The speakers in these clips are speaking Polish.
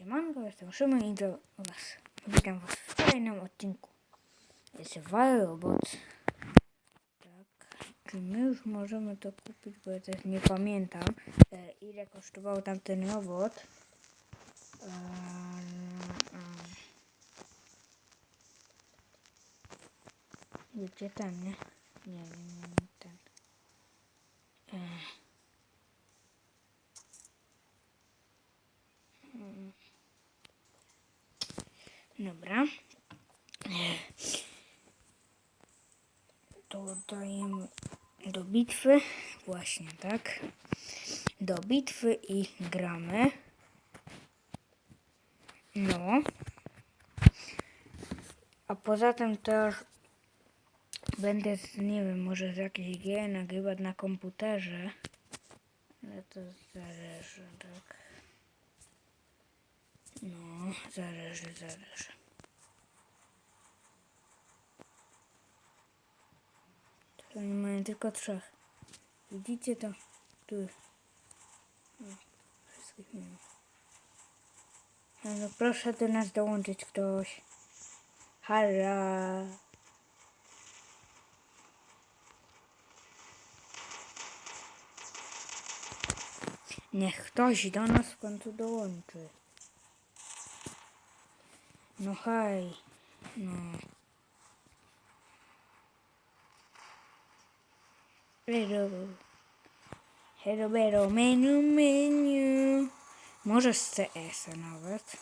Siemanko, jestem Szymon i do was. Witam was w kolejnym odcinku. Jest Robot. Tak. Czy my już możemy to kupić, bo ja też nie pamiętam, e, ile kosztował tamten robot. E, e. Gdzie ten, nie? Nie, nie ten. E. Dobra. To dajemy do bitwy. Właśnie tak. Do bitwy i gramy. No. A poza tym też będę, nie wiem, może z jakiejś gier nagrywać na komputerze. Ale to zależy, tak. No, zależy, zależy. Oni mają tylko trzech. Widzicie to? Tu. No, wszystkich nie ma. No, no proszę do nas dołączyć ktoś. Halla. Niech ktoś do nas w końcu dołączy. No hej. No. Hello. Hello, hello, menu, menu. Może z CS-a nawet.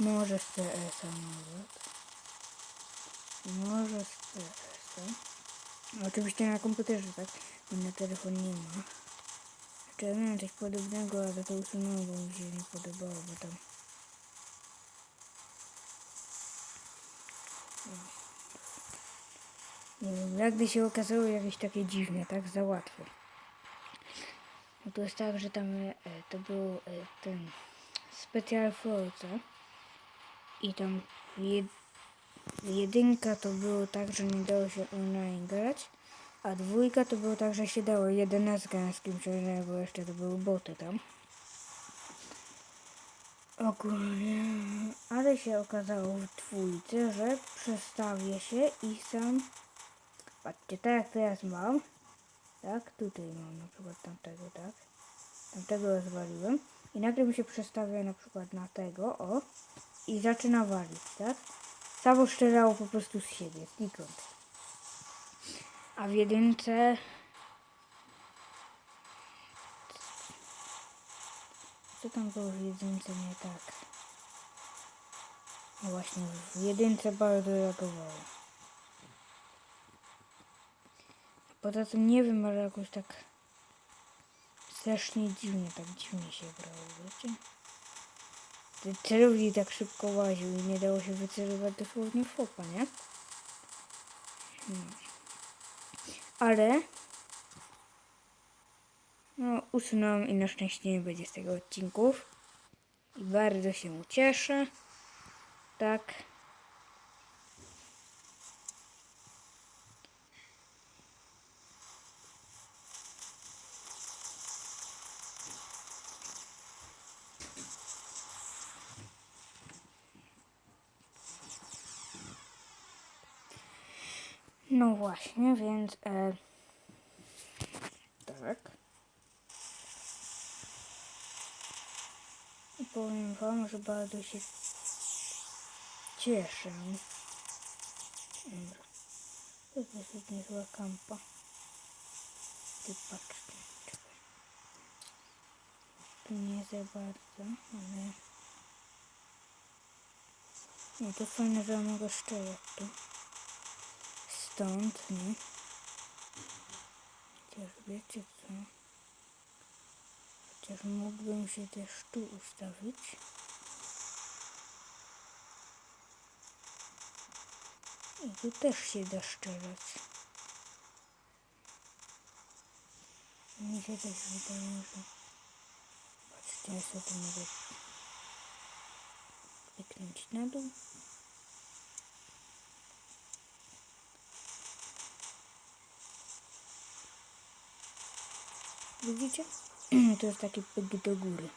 Może z CS-a nawet. Może z CS-a. Oczywiście na komputerze, tak? Bo na telefon nie ma. Czy ja miałem coś podobnego, ale to usunąłem, bo mi się nie podobało, bo tam... Nie wiem, jakby się okazało jakieś takie dziwne, tak? Za łatwo. No to jest tak, że tam e, to był e, ten Special Forza i tam jed, jedynka to było tak, że nie dało się online grać, a dwójka to było tak, że się dało 11 z kimś bo jeszcze to były boty tam. Ogólnie, ale się okazało w dwójce, że przestawię się i sam, patrzcie, tak jak teraz mam, tak, tutaj mam na przykład tamtego, tak, tamtego rozwaliłem. I nagle mi się przestawia na przykład na tego, o, i zaczyna walić, tak, samo strzelało po prostu z siebie, znikąd. A w jedynce Co tam było w jedynce nie tak? No właśnie, w jedynce bardzo reagowało. Poza tym nie wiem, ale jakoś tak strasznie dziwnie, tak dziwnie się grało, wiecie? Celownik tak szybko łaził i nie dało się wycelować dosłownie w opa, nie? No. Ale no, usunąłem i na szczęście nie będzie z tego odcinków. I bardzo się cieszę. Tak. No właśnie, więc e, tak. Powiem wam, że bardzo się cieszę. Dobra. To jest dosyć niezła kampa. Ty patrzcie. Tu nie za bardzo, ale... No to fajne, że mogę strzelać tu. Stąd, nie? Chociaż wiecie co? Chociaż mógłbym się też tu ustawić. I tu też się da strzelać. Mi się też wydaje, że... Patrzcie, ja sobie mogę kliknąć na dół. Widzicie? To jest taki pyk do góry.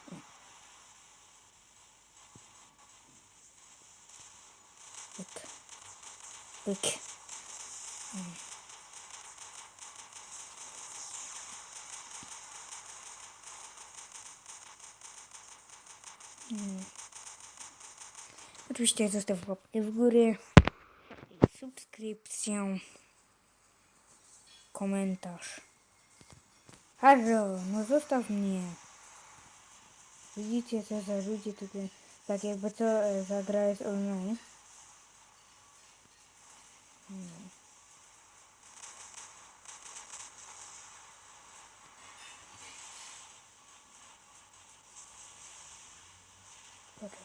Pyk. Pyk. Mm. Mm. Oczywiście zostaw łapkę w górę, subskrypcję, komentarz. Mnie. Widzicie co za ludzie tutaj, tak jakby co e, za gra jest online. Hmm. Poczekaj.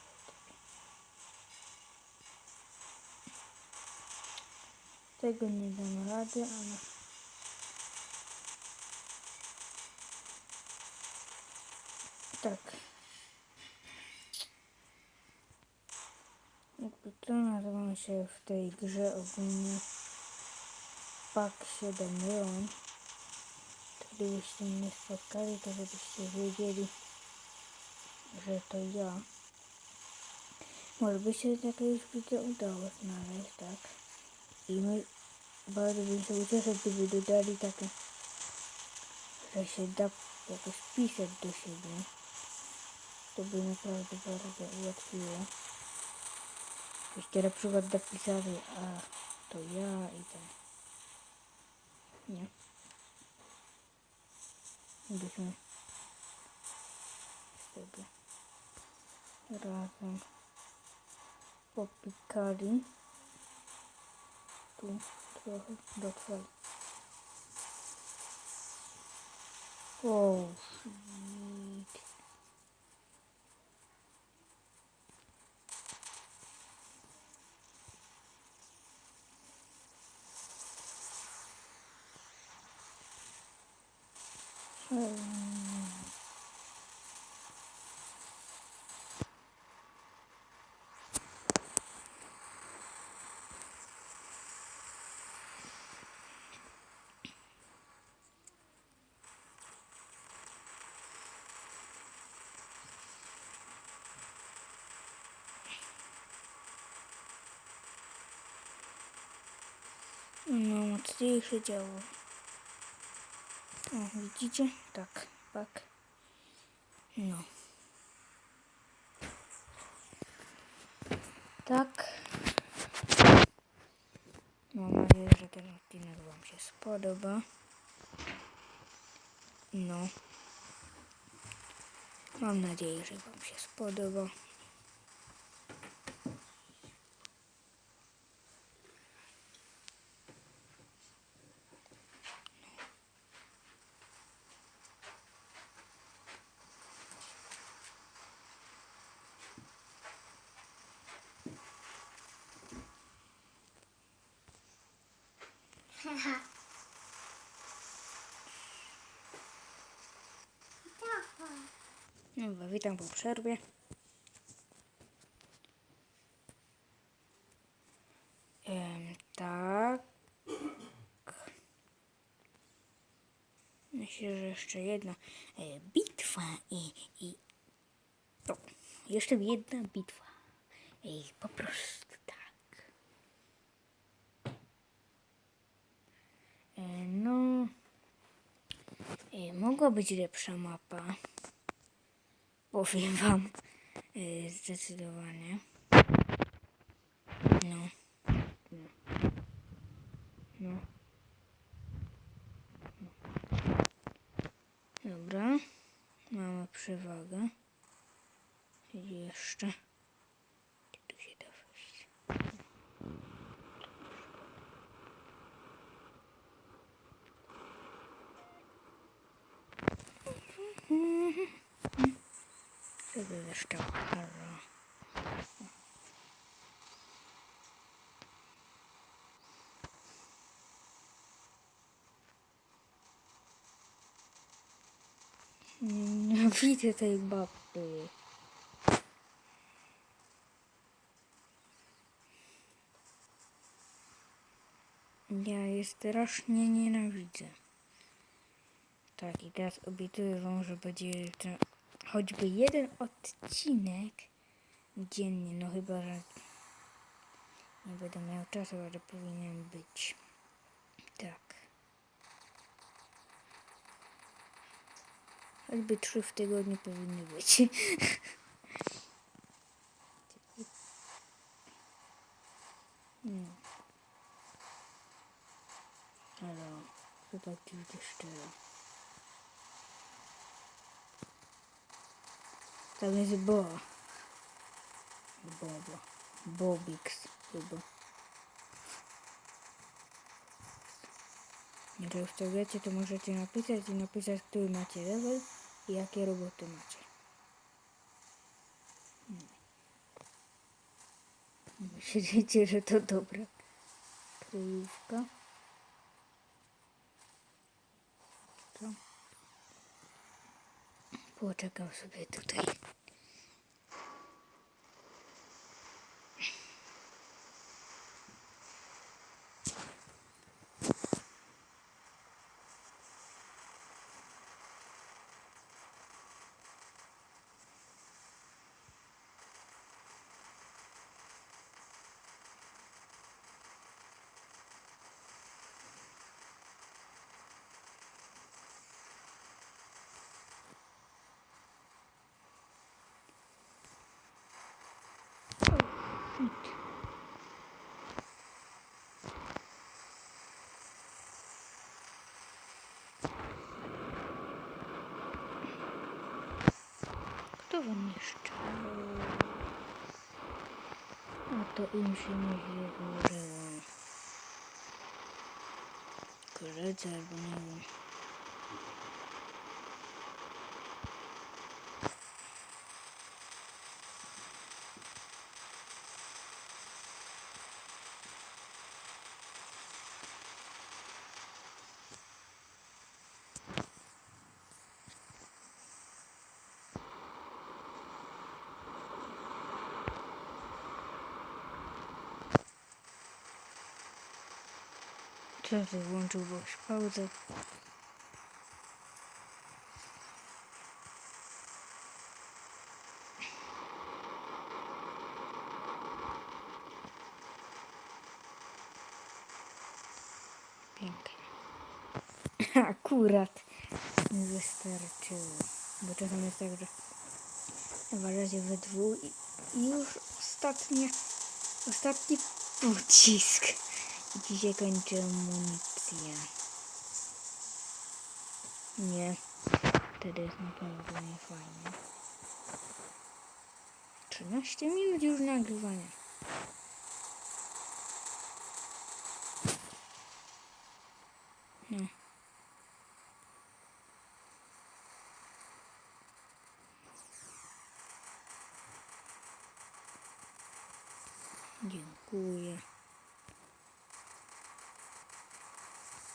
Tego nie dam rady, ale... Tak. Jakby to nazywa się w tej grze ogólnie Pak 7 Leon. Gdybyście mnie spotkali, to żebyście wiedzieli, że to ja. Może by się jakiegoś wideo udało znaleźć, tak? I my bardzo bym się ucieszył, gdyby dodali takie, że się da jakoś pisać do siebie. To by naprawdę bardzo ułatwiło. Byście na przykład napisali, a to ja i ten. Nie. Byśmy sobie razem popikali. Tu trochę dotrwali. O. Hmm. No, mocniejsze działo. O, widzicie? Tak, tak. No. Tak. Mam nadzieję, że ten odcinek Wam się spodoba. No. Mam nadzieję, że Wam się spodoba. Dobra, witam po przerwie. Em, tak. Myślę, że jeszcze jedna e, bitwa i, i o, jeszcze jedna bitwa. I po prostu tak. E, no, e, mogła być lepsza mapa. Powiem wam e, zdecydowanie. No. No. No. Dobra. Mamy przewagę. Jeszcze. Gdzie tu się da wejść? Żeby jeszcze halo. Nienawidzę tej baby. Ja je strasznie nienawidzę. Tak, i teraz obiecuję wam, że będzie choćby jeden odcinek dziennie, no chyba, że nie będę miał czasu, ale powinien być. Tak. Choćby trzy w tygodniu powinny być. No. Ale to tak będzie szczerze. Tam jest Bo. Bobo. Bobix chyba. Jak już to wiecie, to możecie napisać i napisać, który macie level i jakie roboty macie. Hmm. Myślicie, że to dobra kryjówka? Poczekam sobie tutaj. Kto wam jeszcze? A to im się nie złożyło. Koledzy albo nie wiem. Co ty włączył boś pauzę? Pięknie. Akurat mi wystarczyło. Bo czasem jest tak, że walacie we dwóch i już ostatnie, ostatni pocisk. Dzisiaj kończę amunicję. Nie. Wtedy jest naprawdę nie fajnie. 13 minut już nagrywania. No. Dziękuję.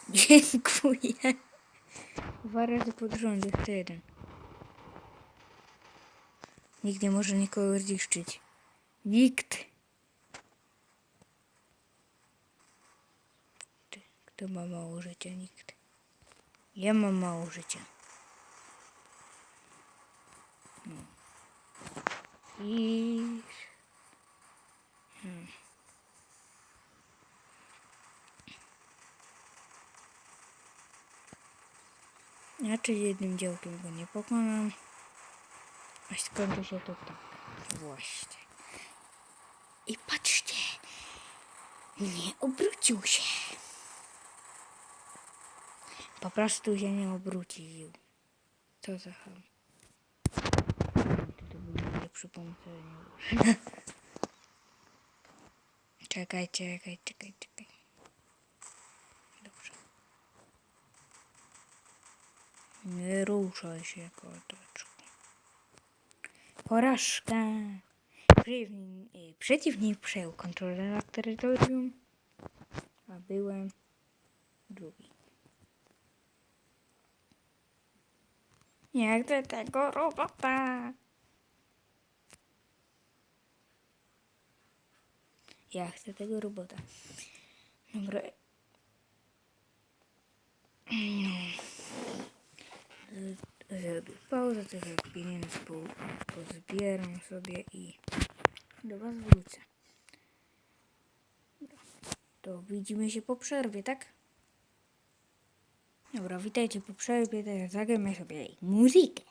Dziękuję. Dwa razy pod rząd, jeszcze jeden. Nikt nie może nikogo zniszczyć. Nikt. Kto ma mało życia? Nikt. Ja mam mało życia. No. I... Znaczy jednym działkiem go nie pokonam. A skończy się to tak. Właśnie. I patrzcie. Nie obrócił się. Po prostu się nie obrócił. Co za ham. To był najlepszy pomysł, było. Czekaj, czekaj, czekaj, czekaj. Nie ruszaj się, koteczku. Porażka. E, przeciwnik przejął kontrolę nad terytorium, a byłem drugi. Nie chcę tego robota. Ja chcę tego robota. Dobra. No. Zrobię pauzę, trochę pieniędzy po, pozbieram sobie i do Was wrócę. To widzimy się po przerwie, tak? Dobra, witajcie po przerwie, teraz zagramy sobie muzykę.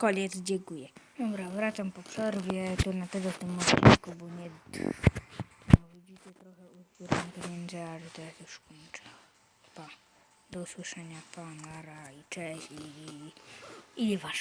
Koniec, dziękuję. Dobra, wracam po przerwie. To na tyle w tym odcinku, bo nie... No, widzicie, trochę uzbieram pieniędzy, ale teraz już kończę. Pa. Do usłyszenia, pa, nara i cześć i... i nieważne.